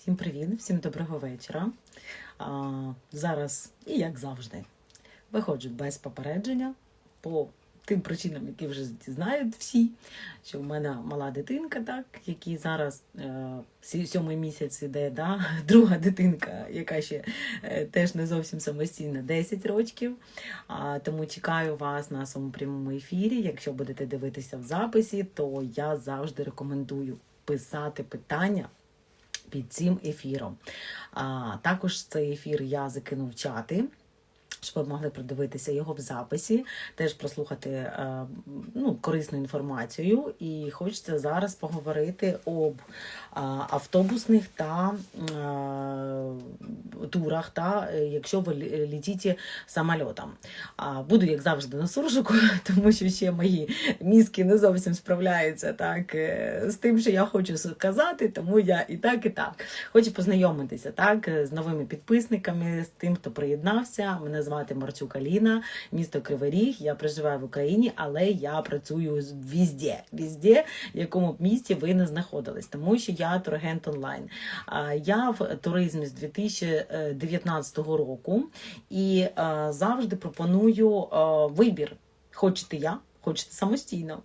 Всім привіт, всім доброго вечора. А, зараз, і як завжди, виходжу без попередження по тим причинам, які вже знають всі, що в мене мала дитинка, так, який зараз е, сьомий місяць іде, да? друга дитинка, яка ще е, теж не зовсім самостійна, 10 років. А, тому чекаю вас на своєму прямому ефірі. Якщо будете дивитися в записі, то я завжди рекомендую писати питання під цим ефіром. А, також цей ефір я закинув чати. Щоб ви могли продивитися його в записі, теж прослухати е, ну, корисну інформацію. І хочеться зараз поговорити об е, автобусних та е, турах, та якщо ви літіте самольотом. Буду, як завжди, на суржику, тому що ще мої мізки не зовсім справляються так, з тим, що я хочу сказати, тому я і так, і так. Хочу познайомитися так, з новими підписниками, з тим, хто приєднався. Мене звати Марчук Аліна, місто Кривий Ріг. Я проживаю в Україні, але я працюю візде, візде, в якому б місті ви не знаходились, тому що я турагент онлайн. Я в туризмі з 2019 року і завжди пропоную вибір. Хочете я, хочете самостійно.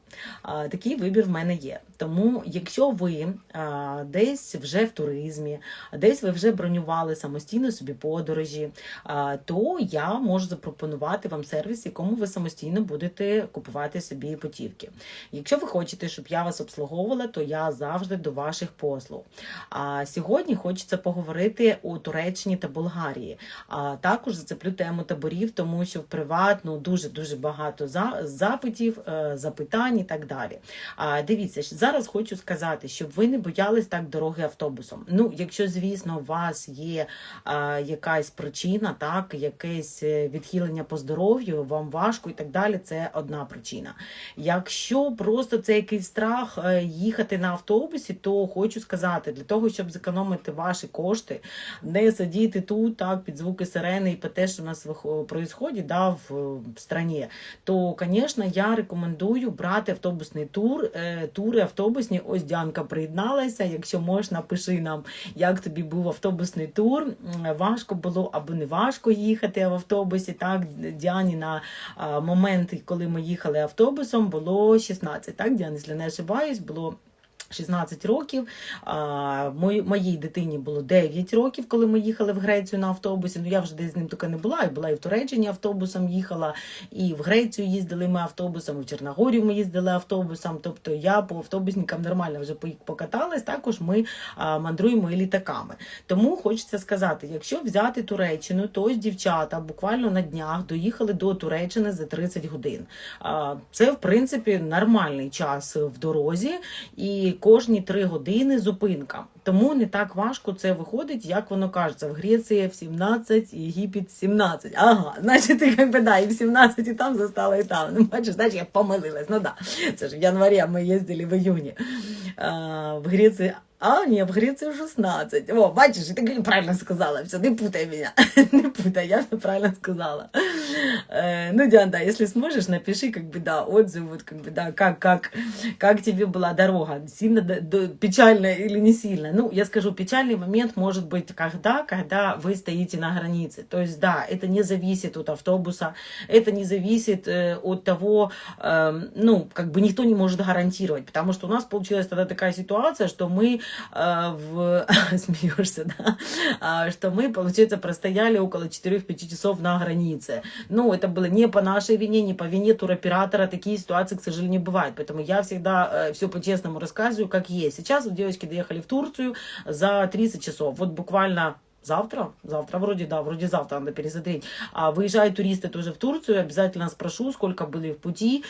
Такий вибір в мене є. Тому, якщо ви десь вже в туризмі, десь ви вже бронювали самостійно собі подорожі, то я можу запропонувати вам сервіс, якому ви самостійно будете купувати собі путівки. Якщо ви хочете, щоб я вас обслуговувала, то я завжди до ваших послуг. А сьогодні хочеться поговорити у Туреччині та Болгарії. А також зацеплю тему таборів, тому що в приватну дуже дуже багато запитів, е, запитань і так далі. Дивіться, зараз хочу сказати, щоб ви не боялись так дороги автобусом. Ну, якщо, звісно, у вас є якась причина, так, якесь е, відхилення по здоров'ю, вам важко і так далі, це одна причина. Якщо просто це якийсь страх е, їхати на автобусі, то хочу сказати, для того, щоб зекономити ваші кошти, не сидіти тут так під звуки сирени і по те, що у нас відбувається да, в страні, то, звісно, я рекомендую брати автобусний тур, е, тури автобусні. Ось Діанка приєдналася. Якщо можна, пиши нам, як тобі був автобусний тур. Важко було або не важко їхати в автобусі. Так, Діані на момент, коли ми їхали автобусом, було 16. Так, Діані, якщо не ошибаюсь, було. 16 років. Моїй дитині було 9 років, коли ми їхали в Грецію на автобусі. Ну я вже десь з ним таки не була. І була і в Туреччині автобусом їхала, і в Грецію їздили ми автобусом, і в Чорногорію ми їздили автобусом. Тобто я по автобусникам нормально вже покаталась. Також ми мандруємо і літаками. Тому хочеться сказати, якщо взяти Туреччину, то ось дівчата буквально на днях доїхали до Туреччини за 30 годин. Це в принципі нормальний час в дорозі, і кожні 3 години зупинка. Тому не так важко це виходить, як воно кажеться. В Греції в 17, Єгипет 17. Ага, значить, ти якби да, і в 17 і там застала, і там. Ну, бачиш, значить, я помилилась. Ну да, це ж в январі ми їздили в июні. А, в Греції а, ні, в Греції 16. О, бачиш, я так правильно сказала. Все, не путай мене. Не путай, я все правильно сказала. Э, ну, Диан, да, если сможешь, напиши, как бы, да, отзыв, вот, как бы, да, как, как, как тебе была дорога, сильно д- д- печально или не сильно. Ну, я скажу, печальный момент может быть когда, когда вы стоите на границе. То есть, да, это не зависит от автобуса, это не зависит э, от того, эм, ну, как бы никто не может гарантировать, потому что у нас получилась тогда такая ситуация, что мы э, в... смеешься, да, А, что мы, получается, простояли около 4-5 часов на границе. Ну, это было не по нашей вине, не по вине туроператора. Такие ситуации, к сожалению, бывают. Поэтому я всегда все по-честному рассказываю, как есть. Сейчас вот девочки доехали в Турцию за 30 часов. Вот буквально Завтра? Завтра вроде, да, вроде завтра надо пересмотреть. А выезжают туристы тоже в Турцию, обязательно спрошу, сколько были в пути.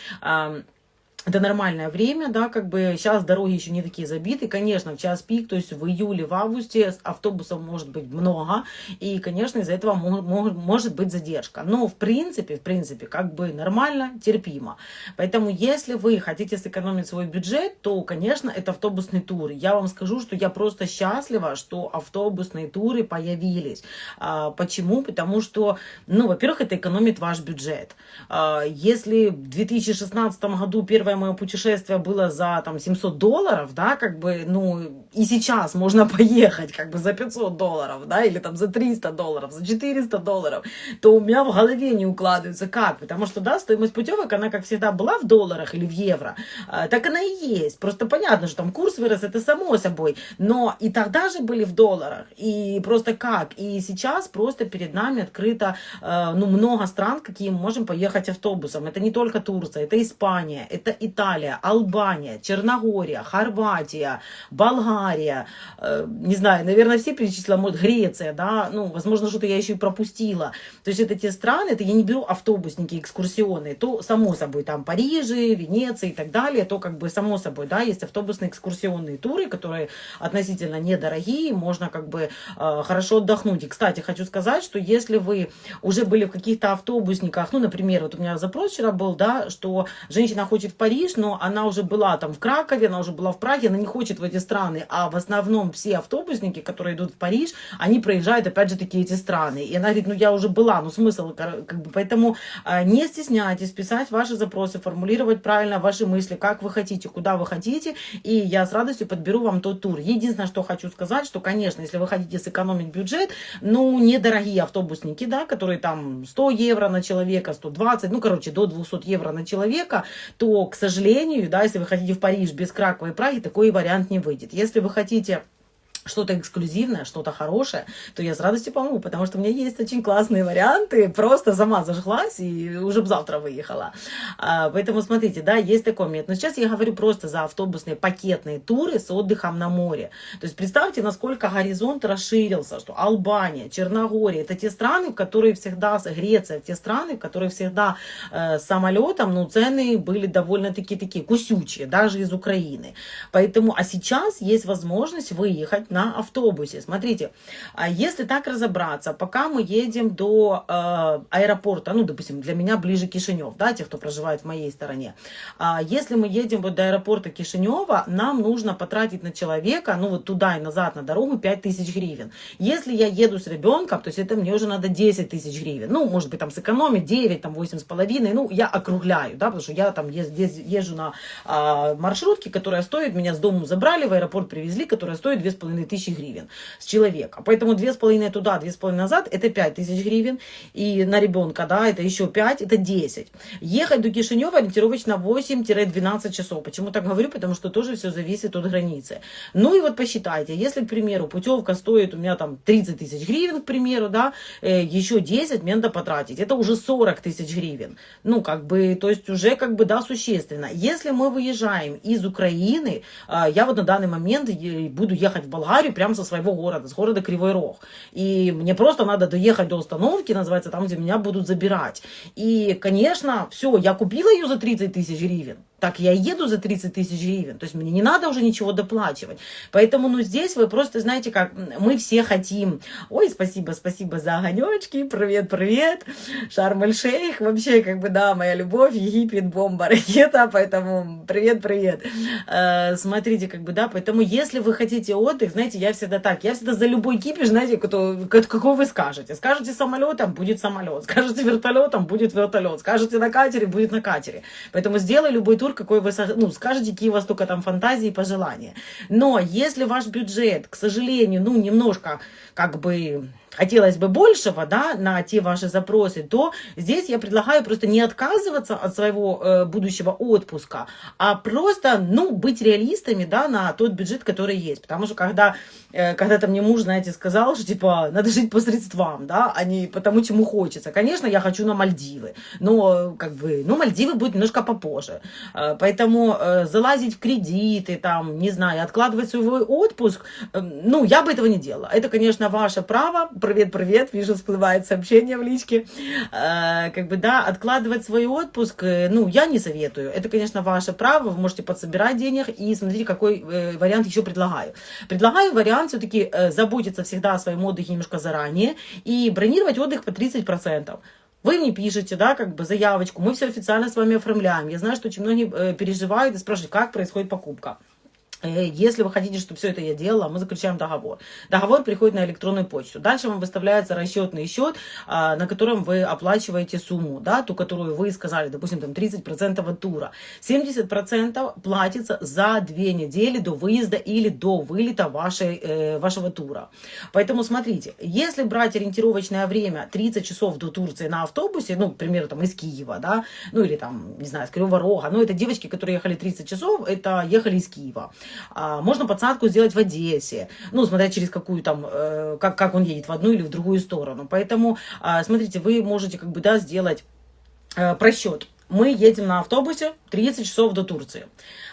Это нормальное время, да, как бы сейчас дороги еще не такие забиты, конечно, в час пик, то есть в июле, в августе автобусов может быть много, и, конечно, из-за этого мо- мо- может быть задержка. Но, в принципе, в принципе, как бы нормально, терпимо. Поэтому, если вы хотите сэкономить свой бюджет, то, конечно, это автобусный тур. Я вам скажу, что я просто счастлива, что автобусные туры появились. А, почему? Потому что, ну, во-первых, это экономит ваш бюджет. А, если в 2016 году первая мое путешествие было за там 700 долларов, да, как бы, ну, и сейчас можно поехать как бы за 500 долларов, да, или там за 300 долларов, за 400 долларов, то у меня в голове не укладывается как, потому что, да, стоимость путевок, она, как всегда, была в долларах или в евро, а, так она и есть. Просто понятно, что там курс вырос, это само собой, но и тогда же были в долларах, и просто как, и сейчас просто перед нами открыто, э, ну, много стран, какие мы можем поехать автобусом, это не только Турция, это Испания, это Италия, Албания, Черногория, Хорватия, Болгария, э, не знаю, наверное, все перечислила, может, Греция, да, ну, возможно, что-то я еще и пропустила. То есть это те страны, это я не беру автобусники экскурсионные, то само собой там Парижи, Венеция и так далее, то как бы само собой, да, есть автобусные экскурсионные туры, которые относительно недорогие, можно как бы э, хорошо отдохнуть. И, кстати, хочу сказать, что если вы уже были в каких-то автобусниках, ну, например, вот у меня запрос вчера был, да, что женщина хочет в Париж, но она уже была там в Кракове, она уже была в Праге, она не хочет в эти страны, а в основном все автобусники, которые идут в Париж, они проезжают, опять же, такие эти страны. И она говорит, ну, я уже была, ну, смысл, как бы, поэтому э, не стесняйтесь писать ваши запросы, формулировать правильно ваши мысли, как вы хотите, куда вы хотите, и я с радостью подберу вам тот тур. Единственное, что хочу сказать, что, конечно, если вы хотите сэкономить бюджет, ну, недорогие автобусники, да, которые там 100 евро на человека, 120, ну, короче, до 200 евро на человека, то, к сожалению, да, если вы хотите в Париж без Кракова и Праги, такой вариант не выйдет. Если вы хотите что-то эксклюзивное, что-то хорошее, то я с радостью помогу, потому что у меня есть очень классные варианты, просто сама зажглась и уже бы завтра выехала. А, поэтому смотрите, да, есть такой момент. Но сейчас я говорю просто за автобусные пакетные туры с отдыхом на море. То есть представьте, насколько горизонт расширился, что Албания, Черногория, это те страны, в которые всегда, Греция, те страны, в которые всегда э, самолетом, ну, цены были довольно-таки такие кусючие, даже из Украины. Поэтому, а сейчас есть возможность выехать на автобусе. Смотрите, а если так разобраться, пока мы едем до э, аэропорта, ну, допустим, для меня ближе Кишинев, да, те, кто проживает в моей стороне, а если мы едем вот до аэропорта Кишинева, нам нужно потратить на человека, ну, вот туда и назад на дорогу 5 тысяч гривен. Если я еду с ребенком, то есть это мне уже надо 10 тысяч гривен. Ну, может быть, там сэкономить 9, там 8 с половиной, ну, я округляю, да, потому что я там ез, ез, езжу на а, маршрутке, которая стоит, меня с дому забрали, в аэропорт привезли, которая стоит 2,5 тысячи гривен с человека. Поэтому 2,5 туда, 2,5 назад, это 5 тысяч гривен. И на ребенка, да, это еще 5, это 10. Ехать до Кишинева ориентировочно 8-12 часов. Почему так говорю? Потому что тоже все зависит от границы. Ну и вот посчитайте, если, к примеру, путевка стоит у меня там 30 тысяч гривен, к примеру, да, э, еще 10 мне надо потратить. Это уже 40 тысяч гривен. Ну, как бы, то есть уже как бы, да, существенно. Если мы выезжаем из Украины, э, я вот на данный момент буду ехать в Болгарию, Болгарию прямо со своего города, с города Кривой Рог. И мне просто надо доехать до установки, называется, там, где меня будут забирать. И, конечно, все, я купила ее за 30 тысяч гривен так я еду за 30 тысяч гривен, то есть мне не надо уже ничего доплачивать. Поэтому, ну, здесь вы просто знаете, как мы все хотим. Ой, спасибо, спасибо за огонечки, привет, привет, Шарм-эль-Шейх, вообще, как бы, да, моя любовь, Египет, бомба, ракета, поэтому привет, привет. Э, смотрите, как бы, да, поэтому если вы хотите отдых, знаете, я всегда так, я всегда за любой кипиш, знаете, кто, какой вы скажете. Скажете самолетом, будет самолет, скажете вертолетом, будет вертолет, скажете на катере, будет на катере. Поэтому сделай любой тур, какой вы ну, скажете, какие у вас только там фантазии и пожелания. Но если ваш бюджет, к сожалению, ну, немножко как бы хотелось бы большего, да, на те ваши запросы, то здесь я предлагаю просто не отказываться от своего э, будущего отпуска, а просто, ну, быть реалистами, да, на тот бюджет, который есть. Потому что когда, э, когда-то мне муж, знаете, сказал, что, типа, надо жить по средствам, да, а не по тому, чему хочется. Конечно, я хочу на Мальдивы, но, как бы, ну, Мальдивы будет немножко попозже. Э, поэтому э, залазить в кредиты, там, не знаю, откладывать свой отпуск, э, ну, я бы этого не делала. Это, конечно, ваше право, привет-привет, вижу, всплывает сообщение в личке. Э, как бы, да, откладывать свой отпуск, э, ну, я не советую. Это, конечно, ваше право, вы можете подсобирать денег и смотрите, какой э, вариант еще предлагаю. Предлагаю вариант все-таки э, заботиться всегда о своем отдыхе немножко заранее и бронировать отдых по 30%. Вы мне пишете, да, как бы заявочку, мы все официально с вами оформляем. Я знаю, что очень многие э, переживают и спрашивают, как происходит покупка. Э, Если вы хотите, чтобы все это я делала, мы заключаем договор. Договор приходит на электронную почту. Дальше вам выставляется расчетный счет, а, на котором вы оплачиваете сумму, да, ту, которую вы сказали, допустим, там 30% от тура. 70% платится за две недели до выезда или до вылета вашей, э, вашего тура. Поэтому смотрите, если брать ориентировочное время 30 часов до Турции на автобусе, ну, к примеру, там из Киева, да, ну или там, не знаю, с Кривого Рога, ну это девочки, которые ехали 30 часов, это ехали из Киева. А, можно подсадку сделать в Одессе, ну, смотря через какую там, э, как, как он едет в одну или в другую сторону. Поэтому, а, смотрите, вы можете как бы, да, сделать э, просчет. Мы едем на автобусе 30 часов до Турции.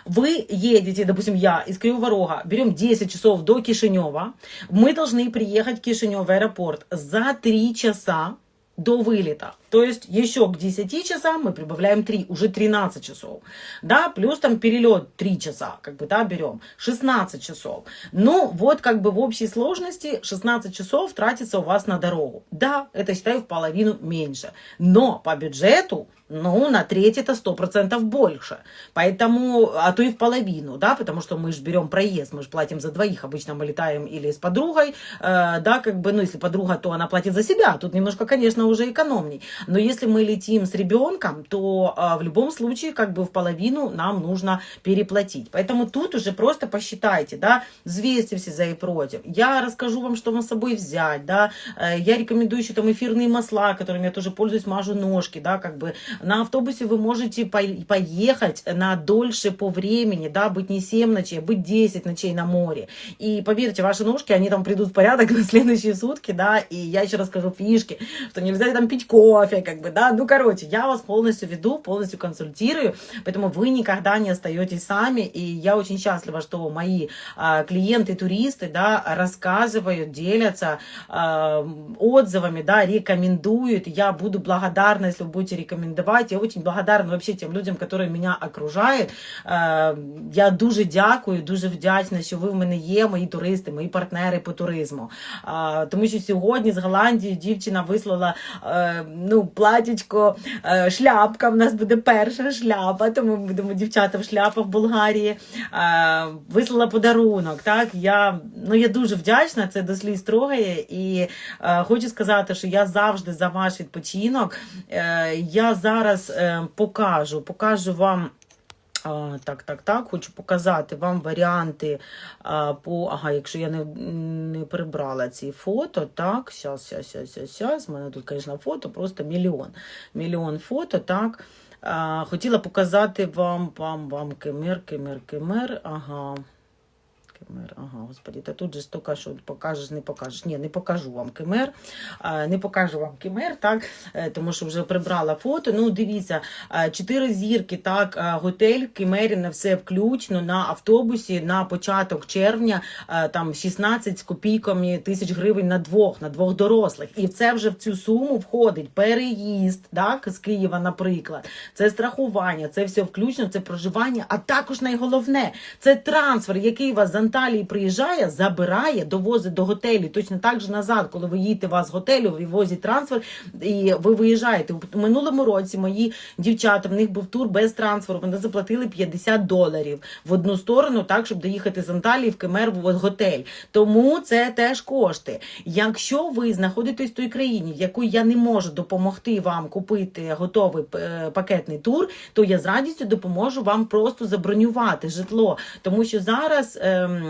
Вы едете, допустим, я из Кривого Рога, берем 10 часов до Кишинева. Мы должны приехать в Кишинев аэропорт за 3 часа до вылета. То есть еще к 10 часам мы прибавляем 3, уже 13 часов. Да, плюс там перелет 3 часа, как бы, да, берем. 16 часов. Ну, вот как бы в общей сложности 16 часов тратится у вас на дорогу. Да, это считаю в половину меньше. Но по бюджету ну, на треть это сто процентов больше. Поэтому, а то и в половину, да, потому что мы же берем проезд, мы же платим за двоих. Обычно мы летаем или с подругой, э, да, как бы, ну, если подруга, то она платит за себя. Тут немножко, конечно, уже экономней. Но если мы летим с ребенком, то э, в любом случае, как бы в половину нам нужно переплатить. Поэтому тут уже просто посчитайте, да, взвесьте все за и против. Я расскажу вам, что вам с собой взять, да. Э, я рекомендую еще там эфирные масла, которыми я тоже пользуюсь, мажу ножки, да, как бы на автобусе вы можете поехать на дольше по времени, да, быть не 7 ночей, а быть 10 ночей на море. И поверьте, ваши ножки, они там придут в порядок на следующие сутки, да, и я еще расскажу фишки, что нельзя там пить кофе, как бы, да, ну, короче, я вас полностью веду, полностью консультирую, поэтому вы никогда не остаетесь сами, и я очень счастлива, что мои а, клиенты, туристы, да, рассказывают, делятся а, отзывами, да, рекомендуют, я буду благодарна, если вы будете рекомендовать, я очень благодарна вообще тем людям, которые меня окружають. Е, Я дуже дякую, дуже вдячна, що ви в мене є, мої туристи, мої партнери по туризму. Е, Тому що сьогодні з Голландії дівчина вислала е, Ну, платічко, е, шляпка. В нас буде перша шляпа, тому ми будемо дівчата в шляпах в Болгарії. Е, Вислала подарунок. Так, я, ну, я дуже вдячна, це до сліз трогає. І е, хочу сказати, що я завжди за ваш відпочинок. Я зараз покажу, покажу вам. Так, так, так, хочу показати вам варіанти а, по. Ага, якщо я не, не прибрала ці фото, так, зараз, зараз, зараз, зараз. У мене тут, звісно, фото, просто мільйон. Мільйон фото, так. А, хотіла показати вам, вам, вам кемер, кемер, кемер. Ага. Кемер, ага, господі, та тут же столько, що покажеш, не покажеш. Ні, не покажу вам кемер, не покажу вам кемер, так, е, тому що вже прибрала фото. Ну, дивіться, чотири зірки, так, готель в Кемері на все включно на автобусі на початок червня, там 16 з копійками тисяч гривень на двох, на двох дорослих. І це вже в цю суму входить переїзд, так, з Києва, наприклад. Це страхування, це все включно, це проживання, а також найголовне, це трансфер, який вас з Анталії приїжджає, забирає, довозить до готелю. Точно так же назад, коли ви їдете вас з готелю, вивозять трансфер, і ви виїжджаєте. У минулому році мої дівчата, в них був тур без трансферу. Вони заплатили 50 доларів в одну сторону, так, щоб доїхати з Анталії в Кемер в готель. Тому це теж кошти. Якщо ви знаходитесь в той країні, в якій я не можу допомогти вам купити готовий е, пакетний тур, то я з радістю допоможу вам просто забронювати житло. Тому що зараз ем,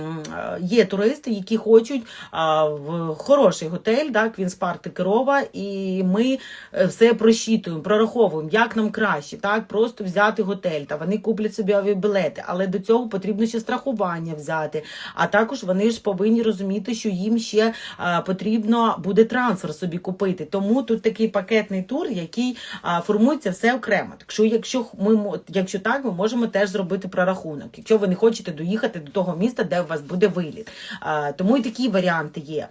є туристи, які хочуть в хороший готель, да, Квінс Парк Керова, і ми е, все просчитуємо, прораховуємо, як нам краще, так, просто взяти готель, та вони куплять собі авіабілети, але до цього потрібно ще страхування взяти. А також вони ж повинні розуміти, що їм ще а, потрібно буде трансфер собі купити. Тому тут такий пакетний тур, який формується все окремо. Так що, якщо ми якщо так, ми можемо теж зробити прорахунок. Якщо ви не хочете доїхати до того міста, де у вас буде виліт. Тому і такі варіанти є.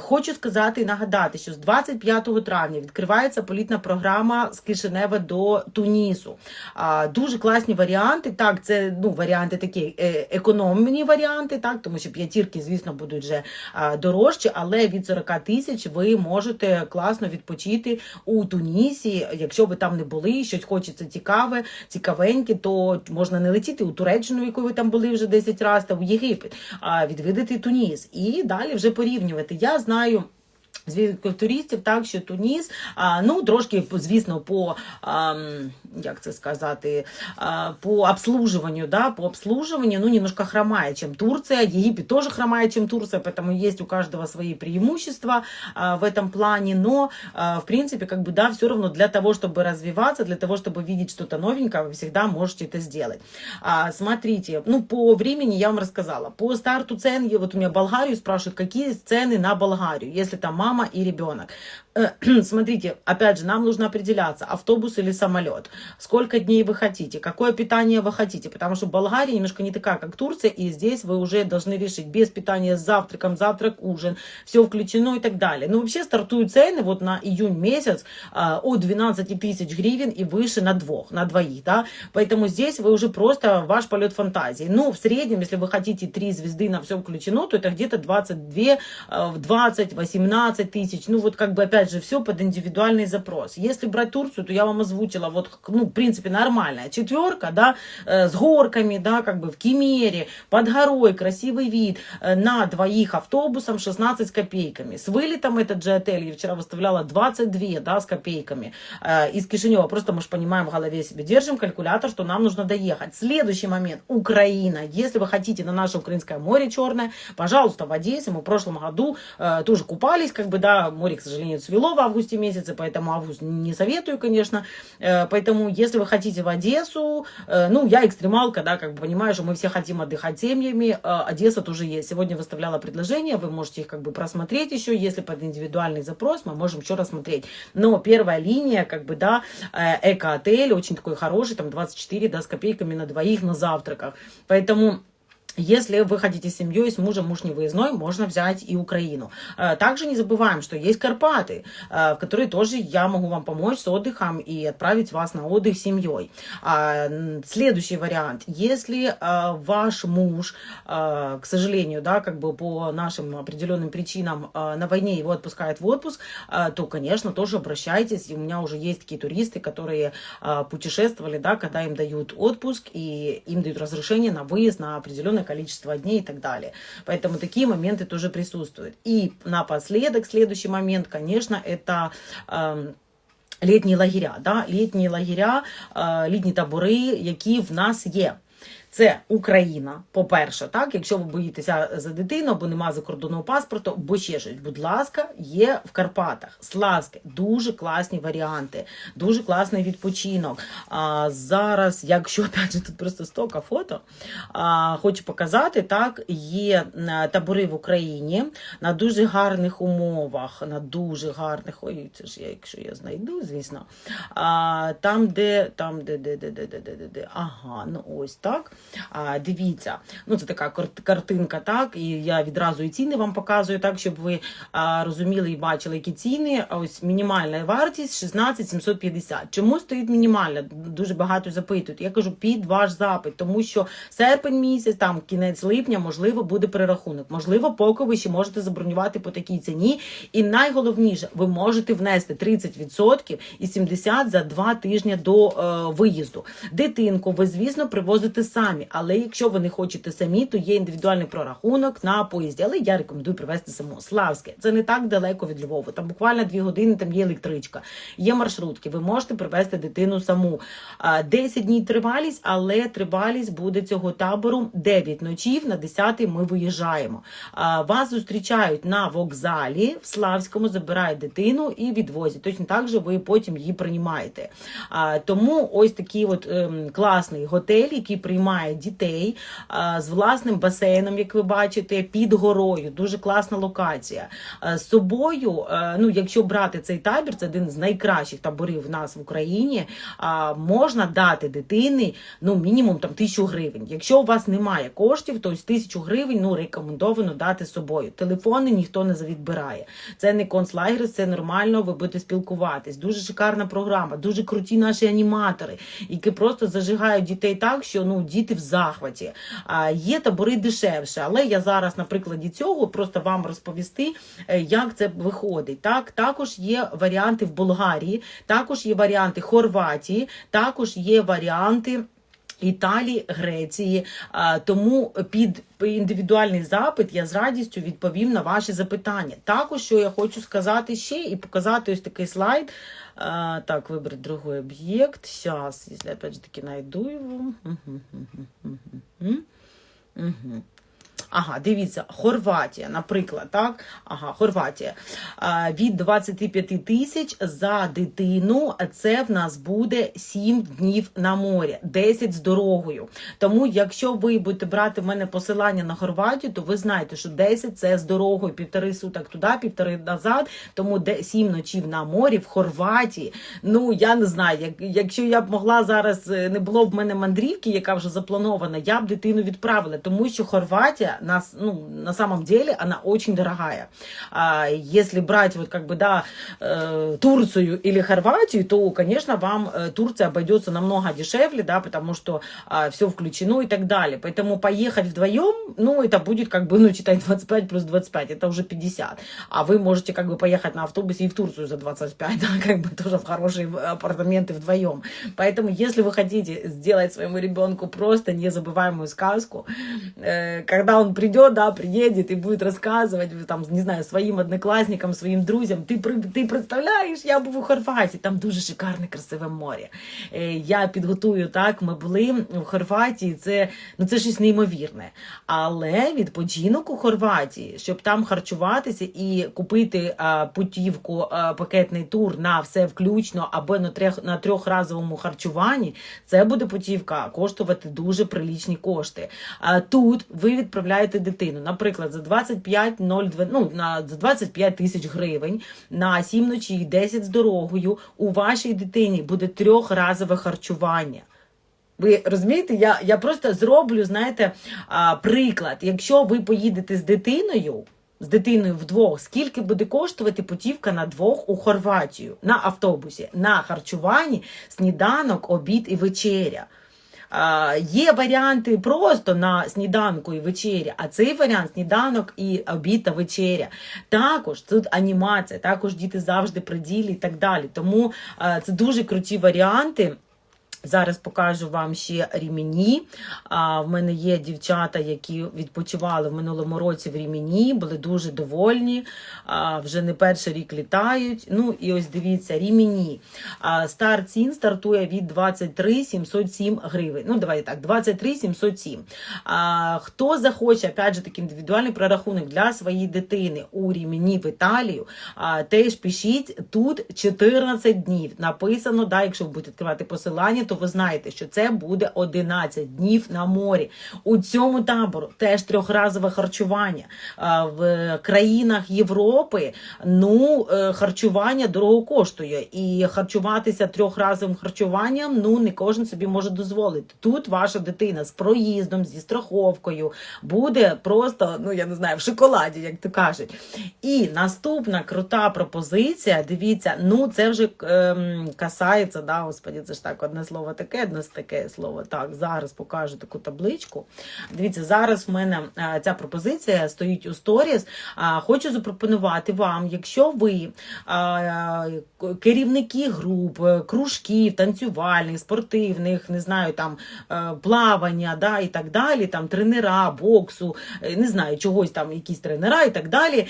Хочу сказати і нагадати, що з 25 травня відкривається політна програма з Кишинева до Тунісу. Дуже класні варіанти. Так, це ну, варіанти такі е, економні варіанти, так, тому що п'ятірки, звісно, будуть вже дорожчі, але від 40 тисяч ви можете класно відпочити у Тунісі. Якщо ви там не були, щось хочеться цікаве, цікавеньке, то можна не летіти у Туреччину, яку ви там були вже 10 разів, Єгипет, а відвідати Туніс і далі вже порівнювати. Я знаю. Звідки туристів, так що Туніс, а, ну трошки, звісно, по а, м, як це сказати, а, по обслуживанию, да, по обслуживанию, ну, немножко хромает, чем Турция. Египет тоже хромает, чем Турция, поэтому есть у каждого свои преимущества а, в этом плане, но, а, в принципе, как бы, да, все равно для того, чтобы развиваться, для того, чтобы видеть что-то новенькое, вы всегда можете это сделать. А, смотрите, ну, по времени я вам рассказала. По старту цен, я- вот у меня Болгарию спрашивают, какие цены на Болгарию, если там мама и ребенок. Э, Смотрите, опять же, нам нужно определяться, автобус или самолет, сколько дней вы хотите, какое питание вы хотите, потому что Болгария немножко не такая, как Турция, и здесь вы уже должны решить без питания с завтраком, завтрак, ужин, все включено и так далее. Ну, вообще стартуют цены вот на июнь месяц а, от 12 тысяч гривен и выше на двух, на двоих, да, поэтому здесь вы уже просто ваш полет фантазии. Ну, в среднем, если вы хотите 3 звезды на все включено, то это где-то 22, э, в 20, 18 тысяч, ну, вот как бы опять же все под индивидуальный запрос. Если брать Турцию, то я вам озвучила вот, ну, в принципе, нормальная четверка, да, э, с горками, да, как бы в Кемере, под горой, красивый вид, э, на двоих автобусом 16 с копейками. С вылетом этот же отель я вчера выставляла 22, да, с копейками э, из Кишинева. Просто мы же понимаем в голове себе, держим калькулятор, что нам нужно доехать. Следующий момент, Украина. Если вы хотите на наше Украинское море черное, пожалуйста, в Одессе. Мы в прошлом году э, тоже купались, как бы, да, море, к сожалению, цвело в августе месяце, поэтому август не советую, конечно. Э, поэтому, если вы хотите в Одессу, э, ну, я экстремалка, да, как бы понимаю, что мы все хотим отдыхать семьями, э, Одесса тоже есть. Сегодня выставляла предложения, вы можете их как бы просмотреть еще, если под индивидуальный запрос, мы можем еще рассмотреть. Но первая линия, как бы, да, эко-отель, очень такой хороший, там 24, да, с копейками на двоих на завтраках. Поэтому если вы хотите с семьей, с мужем, муж не выездной, можно взять и Украину. Э, Также не забываем, что есть Карпаты, э, в которые тоже я могу вам помочь с отдыхом и отправить вас на отдых с семьей. А, м, Следующий вариант. Если э, ваш муж, э, к сожалению, да, как бы по нашим определенным причинам э, на войне его отпускают в отпуск, э, то, конечно, тоже обращайтесь. И у меня уже есть такие туристы, которые э, путешествовали, да, когда им дают отпуск и им дают разрешение на выезд на определенное количество дней и так далее. Поэтому такие моменты тоже присутствуют. И напоследок, следующий момент, конечно, это эм, літні лагеря, да? літні лагеря, е, літні табори, які в нас є. Це Україна, по-перше, так, якщо ви боїтеся за дитину, бо нема закордонного паспорту, бо ще щось, будь ласка, є в Карпатах. Славське, дуже класні варіанти, дуже класний відпочинок. А зараз, якщо опять же, тут просто стока фото, а, хочу показати, так, є табори в Україні на дуже гарних умовах, на дуже гарних, ой, це ж я, якщо я знайду, звісно, а, там, де, там, де, де, де, де, де, де, де, ага, ну ось так. А, дивіться, ну це така картинка, так, і я відразу і ціни вам показую, так, щоб ви а, розуміли і бачили, які ціни. А Ось мінімальна вартість 16 750. Чому стоїть мінімальна? Дуже багато запитують. Я кажу, під ваш запит, тому що серпень місяць, там кінець липня, можливо, буде перерахунок. Можливо, поки ви ще можете забронювати по такій ціні. І найголовніше, ви можете внести 30% і 70% за два тижні до е, виїзду. Дитинку ви, звісно, привозите самі, але якщо ви не хочете самі, то є індивідуальний прорахунок на поїзді. Але я рекомендую привезти саму. Славське, це не так далеко від Львова. Там буквально дві години, там є електричка, є маршрутки. Ви можете привезти дитину саму. А, 10 днів тривалість, але тривалість буде цього табору 9 ночів. На 10 ми виїжджаємо. Вас зустрічають на вокзалі в Славському, забирають дитину і відвозять. Точно так же ви потім її приймаєте. Тому ось такий от ем, класний готель, який приймає дітей з власним басейном, як ви бачите, під горою. Дуже класна локація. З собою, е, ну якщо брати цей табір, це один з найкращих таборів в нас в Україні. Можна дати дитині ну мінімум там тисячу гривень. Якщо у вас немає коштів, то тисячу гривень ну рекомендовано дати з собою. Телефони ніхто не відбирає. Це не концлагер, це нормально. Ви будете спілкуватись. Дуже шикарна програма, дуже круті наші аніматори, які просто зажигають дітей так, що ну діти в захваті. А є табори дешевше, але я зараз на прикладі цього просто вам розповісти, е, як це виходить. Так, також є варіанти в Болгарії, також є варіанти Хорватії, також є варіанти. Італії, Греції, тому під індивідуальний запит я з радістю відповім на ваші запитання. Також що я хочу сказати ще і показати ось такий слайд. Так, вибрати другий об'єкт. Зараз, якщо опять же таки найду його. Угу. Ага, дивіться, Хорватія, наприклад, так? Ага, Хорватія. Від 25 тисяч за дитину. Це в нас буде 7 днів на морі, 10 з дорогою. Тому, якщо ви будете брати в мене посилання на Хорватію, то ви знаєте, що 10 це з дорогою, півтори суток туди, півтори назад. Тому 7 ночів на морі в Хорватії. Ну я не знаю, як, якщо я б могла зараз, е, не було б в мене мандрівки, яка вже запланована, я б дитину відправила, тому що Хорватія на, ну, на самом деле она очень дорогая. А если брать вот как бы, да, э, Турцию или Хорватию, то, конечно, вам э, Турция обойдется намного дешевле, да, потому что э, все включено и так далее. Поэтому поехать вдвоем, ну, это будет как бы, ну, читай 25 плюс 25, это уже 50. А вы можете как бы поехать на автобусе и в Турцию за 25, да, как бы тоже в хорошие апартаменты вдвоем. Поэтому, если вы хотите сделать своему ребенку просто незабываемую сказку, э, когда он придет, да, приедет и будет рассказывать, там, не знаю, своим одноклассникам, своим друзям, ти, ти представляєш, я був у Хорватії, там дуже шикарне, красиве море. Е, Я підготую, так, ми були в Хорватії, це, ну, це щось неймовірне. Але відпочинок у Хорватії, щоб там харчуватися і купити а, путівку, а, пакетний тур на все включно або на, трех, на трьохразовому харчуванні, це буде путівка коштувати дуже прилічні кошти. А тут ви відправляєте дитину, наприклад, за 25 0,2, ну, на за 25 тисяч гривень на 7 ночей, 10 з дорогою. У вашій дитині буде трьохразове харчування. Ви розумієте, я я просто зроблю, знаєте, а, приклад. Якщо ви поїдете з дитиною, з дитиною вдвох, скільки буде коштувати путівка на двох у Хорватію на автобусі, на харчуванні, сніданок, обід і вечеря. Є варіанти просто на сніданку і вечері, а цей варіант сніданок і обід та вечеря. Також тут анімація, також діти завжди при ділі і так далі. Тому це дуже круті варіанти. Зараз покажу вам ще рімені. В мене є дівчата, які відпочивали в минулому році в рімені, були дуже довольні. Вже не перший рік літають. Ну і ось дивіться, рімені. А, Старт цін стартує від 23 707 гривень. Ну, давайте так, 23 707. А, Хто захоче, опять же, такий індивідуальний прорахунок для своєї дитини у рімені в Італію, теж пишіть тут 14 днів. Написано, да, якщо ви будете відкривати посилання, то ви знаєте, що це буде 11 днів на морі. У цьому табору теж трьохразове харчування. В країнах Європи ну, е, харчування дорого коштує. І харчуватися трьохразовим харчуванням ну, не кожен собі може дозволити. Тут ваша дитина з проїздом, зі страховкою буде просто, ну я не знаю, в шоколаді, як то кажуть. І наступна крута пропозиція. Дивіться, ну це вже ем, касається, да, господі, це ж так одне слово слово таке, одне таке слово. Так, зараз покажу таку табличку. Дивіться, зараз в мене ця пропозиція стоїть у сторіс. Хочу запропонувати вам, якщо ви керівники груп, кружків, танцювальних, спортивних, не знаю, там плавання, да, і так далі, там тренера, боксу, е, не знаю, чогось там, якісь тренера і так далі.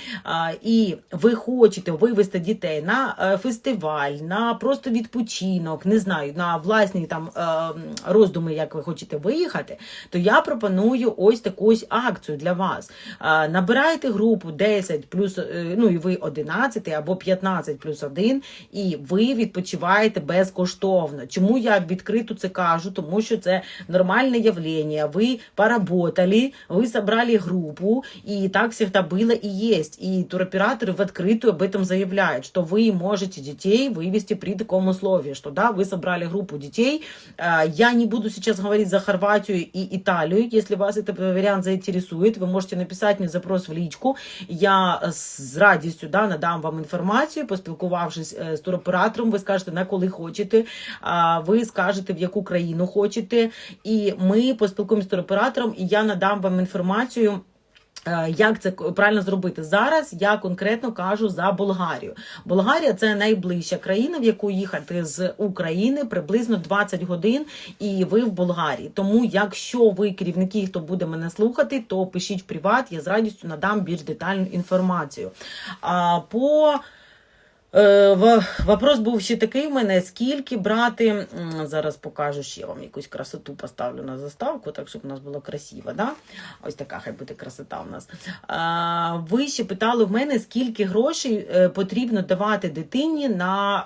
І ви хочете вивести дітей на е, фестиваль, на просто відпочинок, не знаю, на власні серйозні там е, роздуми, як ви хочете виїхати, то я пропоную ось таку ось акцію для вас. Е, набирайте групу 10 плюс, е, ну і ви 11 або 15 плюс 1, і ви відпочиваєте безкоштовно. Чому я відкрито це кажу? Тому що це нормальне явлення. Ви поработали, ви собрали групу, и так всегда было и есть. И туроператоры в открытую об этом заявляют, что вы можете детей вывести при таком условии, что да, вы собрали группу детей. Э, Я не буду сейчас говорить за Хорватию и Италию. Если вас этот вариант заинтересует, вы можете написать мне запрос в личку. Я з радістю да, надам вам інформацію, поспілкувавшись е, з туроператором, ви скажете, на коли хочете, а, ви скажете, в яку країну хочете. І ми поспілкуємося з туроператором, і я надам вам інформацію. Е, Як це правильно зробити зараз? Я конкретно кажу за Болгарію. Болгарія це найближча країна, в яку їхати з України приблизно 20 годин, і ви в Болгарії. Тому, якщо ви керівники, хто буде мене слухати, то пишіть в приват, я з радістю надам більш детальну інформацію. По Вопрос був ще такий в мене: скільки брати. Зараз покажу ще вам якусь красоту поставлю на заставку, так щоб у нас було красиво. Да? Ось така хай буде красота у нас. Ви ще питали в мене, скільки грошей е, потрібно давати дитині на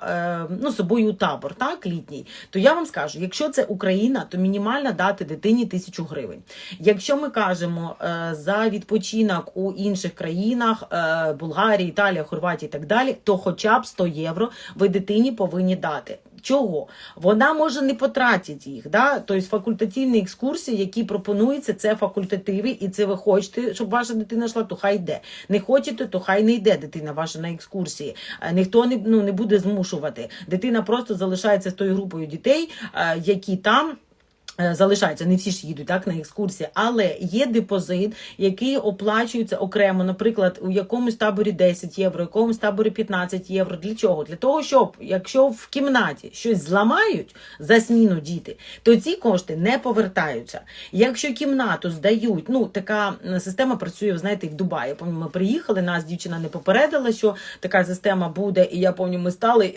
е, ну, собою у табор, так, літній. То я вам скажу, якщо це Україна, то мінімально дати дитині тисячу гривень. Якщо ми кажемо е, за відпочинок у інших країнах, е, Болгарії, Італія, Хорватія і так далі, то хоча б 100 євро ви дитині повинні дати. Чого? Вона може не потратити їх. Да? Тобто факультативні екскурсії, які пропонуються, це факультативи, і це ви хочете, щоб ваша дитина йшла, то хай йде. Не хочете, то хай не йде дитина ваша на екскурсії. Е, Ніхто не, ну, не буде змушувати. Дитина просто залишається з тою групою дітей, е, які там. Е, Залишаються, не всі ж їдуть так на екскурсії, але є депозит, який оплачується окремо, наприклад, у якомусь таборі 10 євро, у якомусь таборі 15 євро. Для чого? Для того, щоб якщо в кімнаті щось зламають за зміну діти, то ці кошти не повертаються. Якщо кімнату здають, ну така система працює, знаєте, в Дубаї. Я ми приїхали, нас дівчина не попередила, що така система буде, і я пам'ятаю, ми стали,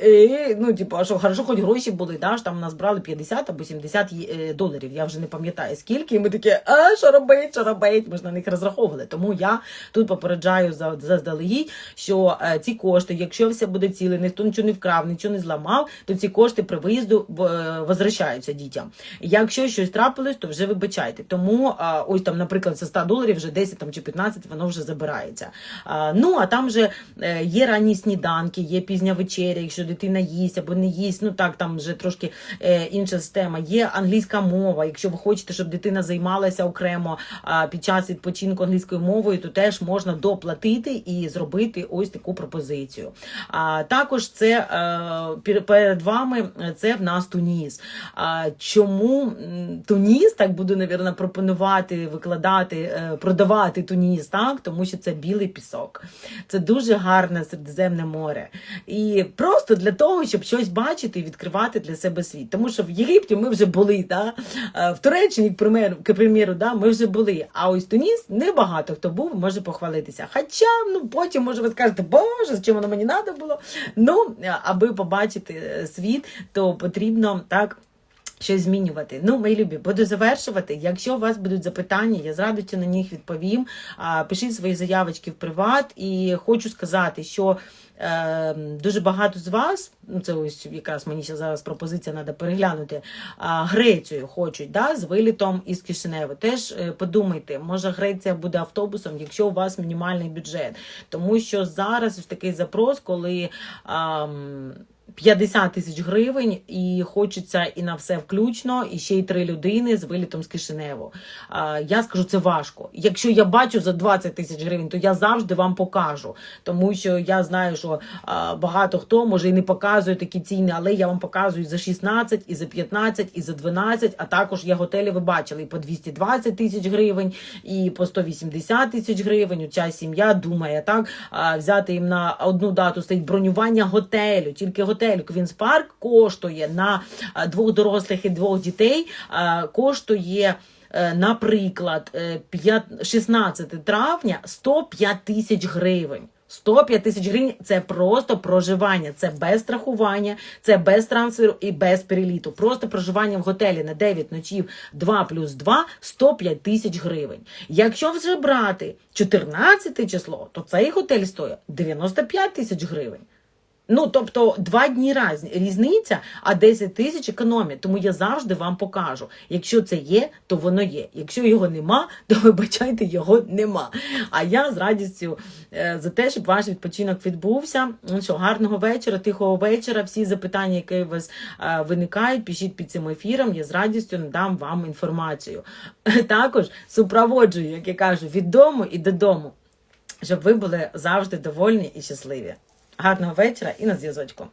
ну типу, а що хорошо, хоч гроші були, да, ж там нас брали 50 або 70 є- е, доларів. Я вже не пам'ятаю скільки. І ми такі, а що робить, що робить? Ми ж на них розраховували. Тому я тут попереджаю за заздалегідь, що е, ці кошти, якщо все буде ціле, ніхто нічого не вкрав, нічого не зламав, то ці кошти при виїзду е, возвращаються дітям. Якщо щось трапилось, то вже вибачайте. Тому а, ось там, наприклад, за 100 доларів вже 10 там, чи 15 воно вже забирається. Ну а там вже е, є ранні сніданки, є пізня вечеря, якщо дитина їсть або не їсть. Ну так там вже трошки е, інша система. Є англійська мова. Якщо ви хочете, щоб дитина займалася окремо під час відпочинку англійською мовою, то теж можна доплатити і зробити ось таку пропозицію. А також це е, перед вами е, це в нас Туніс. Чому Туніс так буду, навірно, пропонувати, викладати, е, продавати Туніс, так? Тому що це білий пісок. Це дуже гарне Середземне море. І просто для того, щоб щось бачити і відкривати для себе світ. Тому що в Єгипті ми вже були, да? Е, в Туреччині, к примеру, да, ми вже були. А ось Туніс небагато хто був, може похвалитися. Хоча, ну потім, може, ви скажете, боже, з чим воно мені треба було. Ну, е, аби побачити е, світ, то потрібно так. Щось змінювати. Ну, мої любі, буду завершувати. Якщо у вас будуть запитання, я з радістю на них відповім. Пишіть свої заявочки в приват. І хочу сказати, що е, дуже багато з вас, ну це ось якраз мені ще зараз пропозиція треба переглянути. Грецію хочуть да, з вилітом із Кишинева. Теж е, подумайте, може Греція буде автобусом, якщо у вас мінімальний бюджет. Тому що зараз ось такий запрос, коли. ам, 50 тисяч гривень, і хочеться і на все включно, і ще й три людини з вилітом з Кишиневу. Я скажу, це важко. Якщо я бачу за 20 тисяч гривень, то я завжди вам покажу. Тому що я знаю, що багато хто може і не показує такі ціни, але я вам показую за 16, і за 15, і за 12, а також є готелі, ви бачили, і по 220 тисяч гривень, і по 180 тисяч гривень. Ця сім'я думає так взяти їм на одну дату стоїть бронювання готелю. Тільки готель Квінс Парк коштує на двох дорослих і двох дітей. Коштує. е, Наприклад, е, 16 травня 105 тисяч гривень. 105 тисяч гривень це просто проживання, це без страхування, це без трансферу і без переліту. Просто проживання в готелі на 9 ночів 2 плюс 2 – 105 тисяч гривень. Якщо вже брати 14 число, то цей готель стоїть 95 тисяч гривень. Ну, тобто два дні раз, різниця, а 10 тисяч економія. Тому я завжди вам покажу. Якщо це є, то воно є. Якщо його нема, то вибачайте, його нема. А я з радістю е, за те, щоб ваш відпочинок відбувся. Ну що, гарного вечора, тихого вечора. Всі запитання, які у вас е, виникають, пишіть під цим ефіром. Я з радістю надам вам інформацію. Також супроводжую, як я кажу, від дому і додому, щоб ви були завжди довольні і щасливі. Гарного вечора і на зв'язочку.